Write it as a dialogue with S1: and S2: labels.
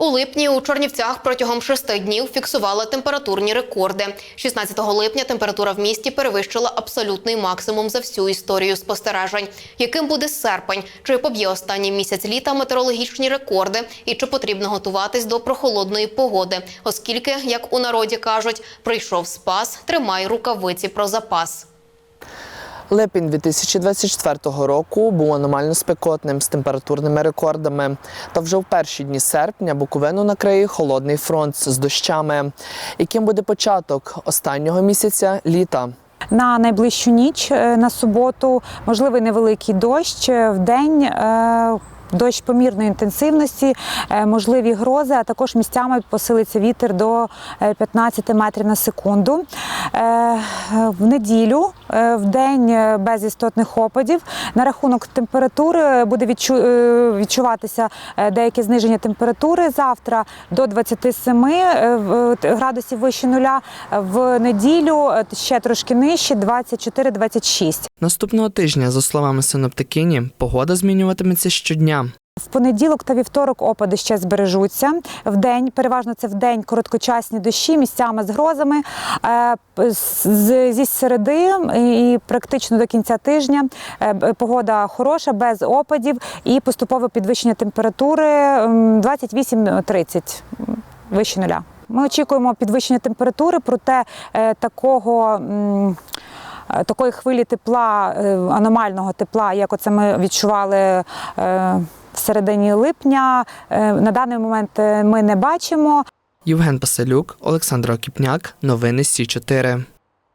S1: У липні у Чорнівцях протягом шести днів фіксували температурні рекорди. 16 липня температура в місті перевищила абсолютний максимум за всю історію спостережень. Яким буде серпень? Чи поб'є останній місяць літа метеорологічні рекорди? І чи потрібно готуватись до прохолодної погоди? Оскільки, як у народі кажуть, прийшов спас, тримай рукавиці про запас.
S2: Липень 2024 року був аномально спекотним з температурними рекордами. Та вже в перші дні серпня Буковину накриє холодний фронт з дощами, яким буде початок останнього місяця літа.
S3: На найближчу ніч е, на суботу можливий невеликий дощ Е, в день. е, Дощ помірної інтенсивності, можливі грози, а також місцями посилиться вітер до е, 15 метрів на секунду. Е, В неділю, е, в день е, без істотних опадів. На рахунок температури буде відчу- відчуватися деяке зниження температури завтра до 27 е, в- т- градусів вище нуля. В неділю ще трошки нижче 24-26.
S2: Наступного тижня, за словами синоптикині, погода змінюватиметься щодня.
S3: В понеділок та вівторок опади ще збережуться. В день, переважно це в день короткочасні дощі, місцями з грозами. Е, Зі середи і практично до кінця тижня е, погода хороша, без опадів і поступове підвищення температури м, 28-30 вище нуля. Ми очікуємо підвищення температури, проте е, такого. Такої хвилі тепла, аномального тепла, як оце ми відчували середині липня, е, на даний момент е, ми не бачимо.
S2: Євген Паселюк, Олександр Окіпняк. Новини Сі 4